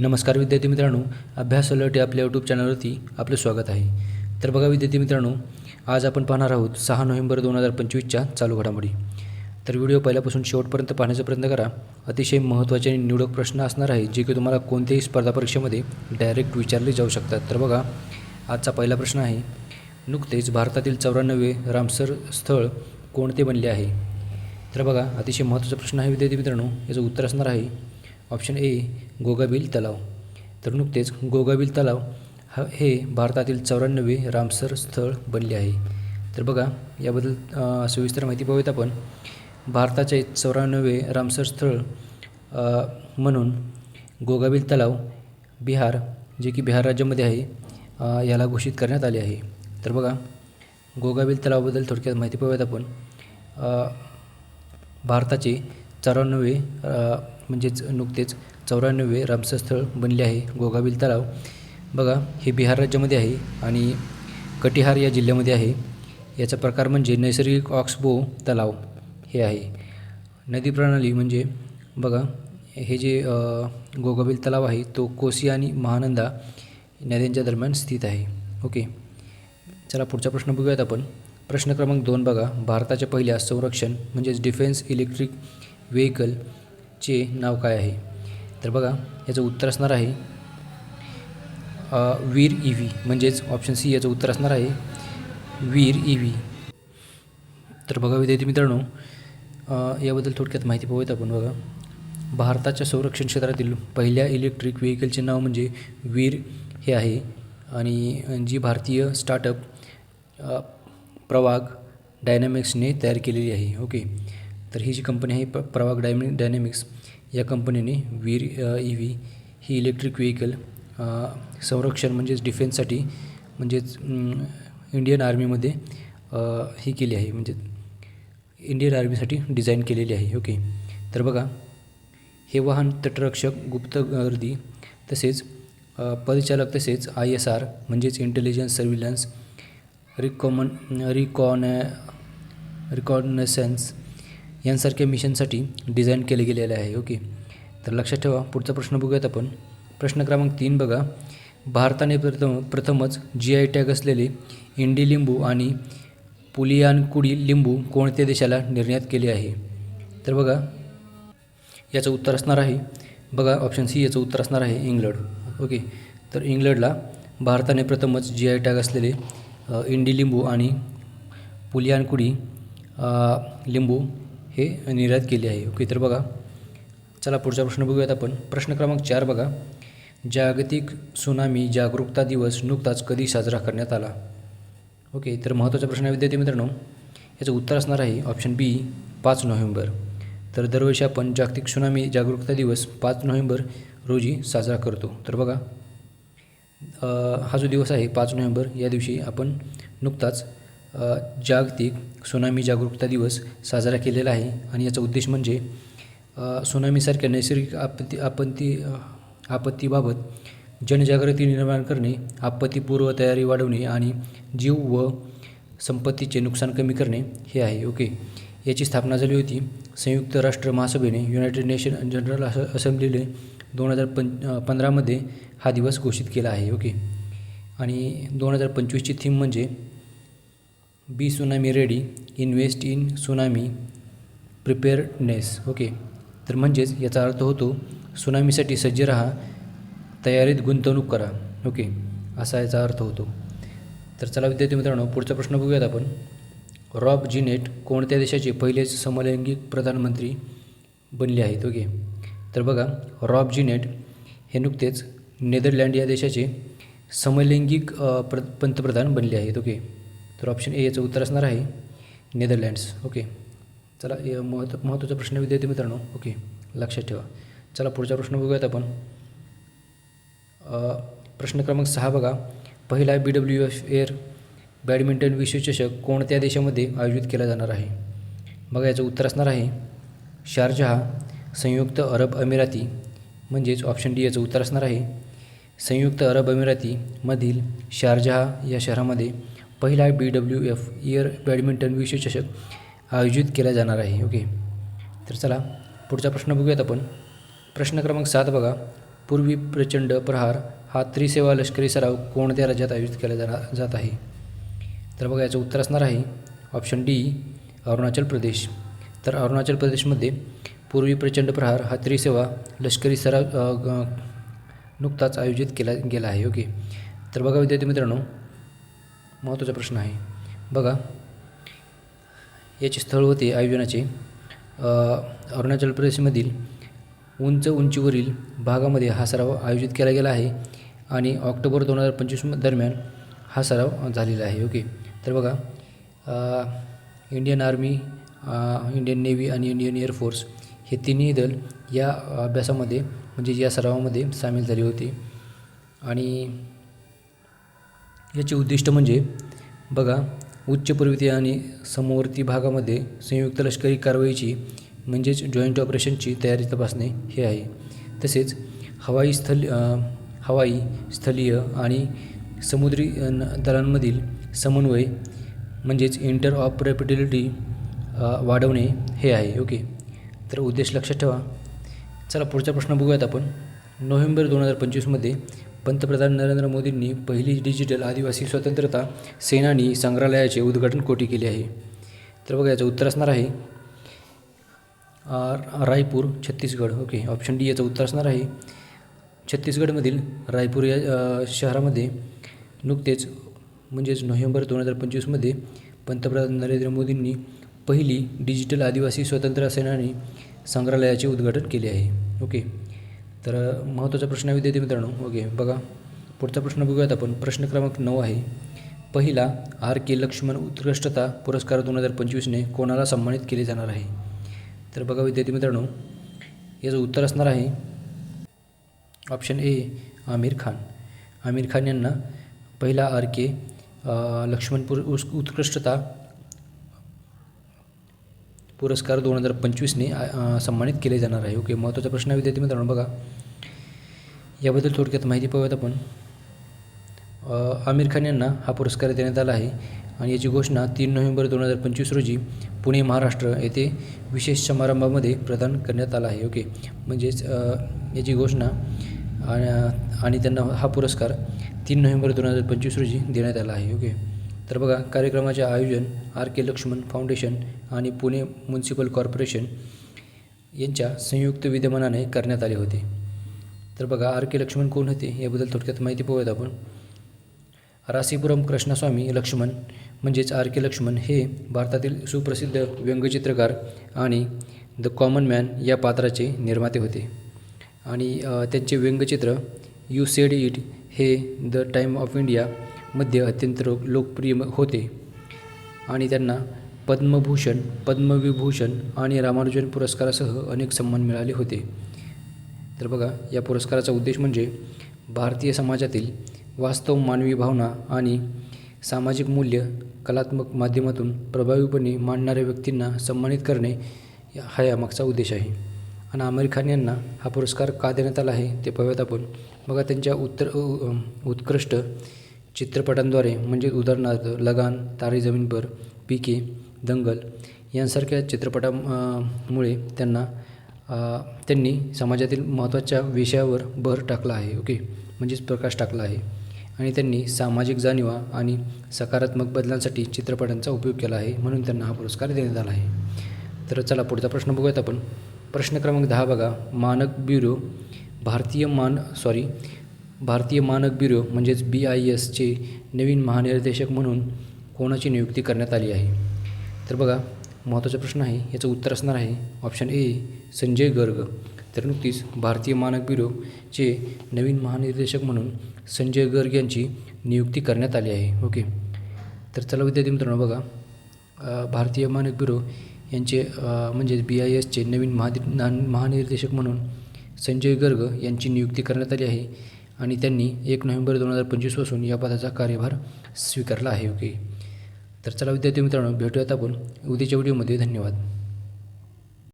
नमस्कार विद्यार्थी मित्रांनो अभ्यास अलर्ट आपल्या यूट्यूब चॅनलवरती आपलं स्वागत आहे. तर बघा विद्यार्थी मित्रांनो आज आपण पाहणार आहोत सहा नोव्हेंबर दोन हजार पंचवीसच्या चालू घडामोडी. तर व्हिडिओ पहिल्यापासून शेवटपर्यंत पाहण्याचा प्रयत्न करा. अतिशय महत्त्वाचे आणि निवडक प्रश्न असणार आहे जे की तुम्हाला कोणत्याही स्पर्धा परीक्षेमध्ये डायरेक्ट विचारले जाऊ शकतात. तर बघा आजचा पहिला प्रश्न आहे नुकतेच भारतातील चौऱ्याण्णवे रामसर स्थळ कोणते बनले आहे? तर बघा अतिशय महत्त्वाचा प्रश्न आहे विद्यार्थी मित्रांनो याचं उत्तर असणार आहे ऑप्शन ए गोगाबिल तलाव. तर नुकतेच गोगाबिल तलाव हा हे भारतातील चौऱ्याण्णवे रामसर स्थळ बनले आहे. तर बघा याबद्दल सविस्तर माहिती पाहूयात आपण. भारताचे चौऱ्याण्णवे रामसर स्थळ म्हणून गोगाबिल तलाव बिहार जे की बिहार राज्यामध्ये आहे याला घोषित करण्यात आले आहे. तर बघा गोगाबिल तलावाबद्दल थोडक्यात माहिती पाहूयात आपण. भारताचे चौऱ्याण्णवे म्हणजेच नुकतेच चौऱ्याण्णवे रामसस्थळ बनले आहे गोगाबिल तलाव. बघा हे बिहार राज्यामध्ये आहे आणि कटिहार या जिल्ह्यामध्ये आहे. याचा प्रकार म्हणजे नैसर्गिक ऑक्सबो तलाव हे आहे. नदी प्रणाली म्हणजे बघा हे जे गोगाबिल तलाव आहे तो कोसी आणि महानंदा नद्यांच्या दरम्यान स्थित आहे. ओके. चला पुढचा प्रश्न बघूयात आपण. प्रश्न क्रमांक दोन बघा. भारताच्या पहिल्या संरक्षण म्हणजेच डिफेन्स इलेक्ट्रिक व्हेकलचे नाव काय आहे? तर बघा याचं उत्तर असणार आहे वीर ई व्ही. म्हणजेच ऑप्शन सी याचं उत्तर असणार आहे वीर ई व्ही. तर बघा विद्यार्थी मित्रांनो याबद्दल थोडक्यात माहिती पाहूयात आपण बघा. भारताच्या संरक्षण क्षेत्रातील पहिल्या इलेक्ट्रिक व्हेकलचे नाव म्हणजे वीर हे आहे. आणि जी भारतीय स्टार्टअप प्रवाग डायनॅमिक्सने तयार केलेली आहे. ओके तर ही जी कंपनी आहे प प्रवाग डायमि डायनॅमिक्स या कंपनीने वीर ई व्ही ही इलेक्ट्रिक व्हेकल संरक्षण म्हणजेच डिफेन्ससाठी म्हणजेच इंडियन आर्मीमध्ये ही केली आहे. म्हणजे इंडियन आर्मीसाठी डिझाईन केलेली आहे. ओके. तर बघा हे वाहन तटरक्षक गुप्त गर्दी तसेच परिचालक तसेच आय एस आर म्हणजेच इंटेलिजन्स सर्व्हिलन्स रिकॉमन रिकॉन रिकॉनसन्स यांसारख्या मिशनसाठी डिझाईन केले गेलेले आहे ओके. तर लक्षात ठेवा पुढचा प्रश्न बघूयात आपण. प्रश्न क्रमांक तीन बघा. भारताने प्रथम प्रथमच जी आय टॅग असलेले इंडी लिंबू आणि पुलियानकुडी लिंबू कोणत्या देशाला निर्यात केले आहे? तर बघा याचं उत्तर असणार आहे. बघा ऑप्शन सी याचं उत्तर असणार आहे इंग्लंड ओके. तर इंग्लंडला भारताने प्रथमच जी आय टॅग असलेले इंडी लिंबू आणि पुलियानकुडी लिंबू हे निर्यात केली आहे. ओके तर बघा. चला पुढचा प्रश्न बघूयात आपण. प्रश्न क्रमांक चार बघा. जागतिक सुनामी जागरूकता दिवस नुकताच कधी साजरा करण्यात आला? ओके तर महत्त्वाचा प्रश्न आहे विद्यार्थी मित्रांनो. याचं उत्तर असणार आहे ऑप्शन बी पाच नोव्हेंबर. तर दरवर्षी आपण जागतिक सुनामी जागरूकता दिवस पाच नोव्हेंबर रोजी साजरा करतो. तर बघा. हा जो दिवस आहे पाच नोव्हेंबर या दिवशी आपण नुकताच जागतिक सुनामी जागरूकता दिवस साजरा केलेला आहे आणि याचा उद्देश म्हणजे सुनामीसारख्या नैसर्गिक आपत्ती आपत्ती आपत्तीबाबत जनजागृती निर्माण करणे आपत्तीपूर्व तयारी वाढवणे आणि जीव व संपत्तीचे नुकसान कमी करणे हे आहे. ओके. याची स्थापना झाली होती संयुक्त राष्ट्र महासभेने युनायटेड नेशन जनरल अस असेंब्लीने दोन हजार पं पंधरामध्ये हा दिवस घोषित केला आहे. ओके. आणि दोन हजार पंचवीसची थीम म्हणजे be tsunami ready invest in tsunami preparedness. Okay. तर म्हणजेच याचा अर्थ होतो सुनामीसाठी सज्ज राहा तयारीत गुंतवणूक करा. ओके. असा याचा अर्थ होतो. तर चला विद्यार्थी मित्रांनो पुढचा प्रश्न बघूयात आपण. रॉब जिनेट कोणत्या देशाचे पहिलेच समलैंगिक प्रधानमंत्री बनले आहेत? ओके. तर बघा रॉब जिनेट हे नुकतेच नेदरलँड या देशाचे समलैंगिक प्र पंतप्रधान बनले आहेत. ओके. तर ऑप्शन ए याचं उत्तर असणार आहे नेदरलँड्स ओके चला महत्त्व महत्त्वाचा प्रश्न विद्यार्थी मित्रांनो. ओके लक्षात ठेवा. चला पुढचा प्रश्न बघूयात आपण. प्रश्न क्रमांक सहा बघा. पहिला B W F air badminton विश्वचषक कोणत्या देशामध्ये आयोजित केला जाणार आहे? बघा याचं उत्तर असणार आहे शारजहा संयुक्त अरब अमिराती. म्हणजेच ऑप्शन डी याचं उत्तर असणार आहे संयुक्त अरब अमिरातीमधील शारजहा या शहरामध्ये पहिला B W F year badminton विश्वचषक आयोजित केला जाणार आहे. ओके तर चला पुढचा प्रश्न बघूयात आपण. प्रश्न क्रमांक सात बघा. पूर्वी प्रचंड प्रहार हा त्रिसेवा लष्करी सराव कोणत्या राज्यात आयोजित केला जाणार जात आहे? तर बघा याचं उत्तर असणार आहे. Option D Arunachal Pradesh. तर अरुणाचल प्रदेशमध्ये पूर्वी प्रचंड प्रहार हा त्रिसेवा लष्करी सराव नुकताच आयोजित केला गेला आहे ओके? तर बघा विद्यार्थी मित्रांनो महत्त्वाचा प्रश्न आहे. बघा याचे स्थळ होते आयोजनाचे अरुणाचल प्रदेशमधील उंच उंचीवरील भागामध्ये हा सराव आयोजित केला गेला आहे आणि ऑक्टोबर दोन हजार पंचवीस दरम्यान हा सराव झालेला आहे ओके? तर बघा इंडियन आर्मी इंडियन नेव्ही आणि इंडियन एअरफोर्स हे तिन्ही दल या अभ्यासामध्ये म्हणजे या सरावामध्ये सामील झाले होते. आणि याचे उद्दिष्ट म्हणजे बघा उच्च पर्वतीय आणि समवर्ती भागामध्ये संयुक्त लष्करी कारवाईची म्हणजेच जॉईंट ऑपरेशनची तयारी तपासणे हे आहे. तसेच हवाई स्थल हवाई स्थलीय आणि समुद्री न- दलांमधील समन्वय म्हणजेच इंटर ऑपरेबिलिटी वाढवणे हे आहे. ओके? तर उद्देश लक्षात ठेवा. चला पुढचा प्रश्न बघूयात आपण. नोव्हेंबर दोन हजार पंचवीसमध्ये पंतप्रधान नरेंद्र मोदींनी पहिली डिजिटल आदिवासी स्वतंत्रता सेनानी संग्रहालयाचे उद्घाटन कोठे केले आहे. तर बघा याचं उत्तर असणार आहे Raipur Chhattisgarh. Okay option D याचं उत्तर असणार आहे. छत्तीसगडमधील रायपूर या शहरामध्ये नुकतेच म्हणजेच नोव्हेंबर दोन हजार पंचवीसमध्ये पंतप्रधान नरेंद्र मोदींनी पहिली डिजिटल आदिवासी स्वतंत्र सेनानी संग्रहालयाचे उद्घाटन केले आहे. ओके. तर महत्त्वाचा प्रश्न आहे विद्यार्थी मित्रांनो. ओके बघा. पुढचा प्रश्न बघूयात आपण. प्रश्न क्रमांक नऊ आहे. पहिला आर के लक्ष्मण उत्कृष्टता पुरस्कार दोन हजार पंचवीसने कोणाला सन्मानित केले जाणार आहे? तर बघा विद्यार्थी मित्रांनो. याचं उत्तर असणार आहे. Option A Aamir Khan. Aamir Khan यांना पहिला आर के लक्ष्मणपूर उस उत्कृष्टता पुरस्कार दोन हजार पंचवीसने सन्मानित केले जाणार आहे. ओके महत्त्वाचा प्रश्न विद्यार्थी मित्रांनो बघा. याबद्दल थोडक्यात माहिती पाहूयात आपण. आमिर खान यांना हा पुरस्कार देण्यात आला आहे आणि याची घोषणा तीन नोव्हेंबर दोन हजार पंचवीस रोजी पुणे महाराष्ट्र येथे विशेष समारंभामध्ये प्रदान करण्यात आला आहे. ओके म्हणजेच याची घोषणा आणि- आणि त्यांना हा पुरस्कार तीन नोव्हेंबर दोन हजार पंचवीस रोजी देण्यात आला आहे. ओके तर बघा कार्यक्रमाचे आयोजन आर के लक्ष्मण फाउंडेशन आणि पुणे म्युन्सिपल कॉर्पोरेशन यांच्या संयुक्त विद्यमानाने करण्यात आले होते. तर बघा आर के लक्ष्मण कोण होते याबद्दल थोडक्यात माहिती पाहूयात आपण. रासीपुरम कृष्णस्वामी लक्ष्मण म्हणजेच आर के लक्ष्मण हे भारतातील सुप्रसिद्ध व्यंगचित्रकार आणि द कॉमन मॅन या पात्राचे निर्माते होते. आणि त्यांचे व्यंगचित्र यू सेड इट हे द टाईम ऑफ इंडियामध्ये अत्यंत लोकप्रिय म- होते. आणि त्यांना पद्मभूषण पद्मविभूषण आणि रामानुजन पुरस्कारासह अनेक सन्मान मिळाले होते. तर बघा या पुरस्काराचा उद्देश म्हणजे भारतीय समाजातील वास्तव मानवी भावना आणि सामाजिक मूल्य कलात्मक माध्यमातून प्रभावीपणे मांडणाऱ्या व्यक्तींना सन्मानित करणे या- हा यामागचा उद्देश आहे. आणि आमिर खान यांना हा पुरस्कार का देण्यात आला आहे ते पाहूयात आपण. बघा त्यांच्या उत्तर उत्कृष्ट चित्रपटांद्वारे म्हणजे उदाहरणार्थ लगान तारे जमीन पर पी के दंगल यांसारख्या चित्रपटामुळे त्यांना त्यांनी समाजातील महत्त्वाच्या विषयावर भर टाकला आहे ओके? म्हणजेच प्रकाश टाकला आहे. आणि त्यांनी सामाजिक जाणीवा आणि सकारात्मक बदलांसाठी चित्रपटांचा उपयोग केला आहे म्हणून त्यांना हा पुरस्कार देण्यात आला आहे. तर चला पुढचा प्रश्न बघूयात आपण. प्रश्न क्रमांक दहा बघा. मानक ब्युरो भारतीय मान सॉरी भारतीय मानक ब्युरो म्हणजेच बी आय एसचे नवीन महानिर्देशक म्हणून कोणाची नियुक्ती करण्यात आली आहे? तर बघा महत्त्वाचा प्रश्न आहे याचं उत्तर असणार आहे ऑप्शन ए संजय गर्ग. तर नुकतीच भारतीय मानक ब्युरोचे नवीन महानिर्देशक म्हणून संजय गर्ग यांची नियुक्ती करण्यात आली आहे. ओके. तर चला विद्यार्थी मित्रांनो बघा. भारतीय मानक ब्युरो यांचे म्हणजेच बी आय एसचे नवीन महादि ना- महानिर्देशक म्हणून संजय गर्ग यांची नियुक्ती करण्यात आली आहे. आणि त्यांनी एक नोव्हेंबर दोन हजार पंचवीसपासून या पदाचा कार्यभार स्वीकारला आहे ओके? तर चला विद्यार्थी मित्रांनो भेटूयात आपण उद्याच्या व्हिडिओमध्ये. धन्यवाद.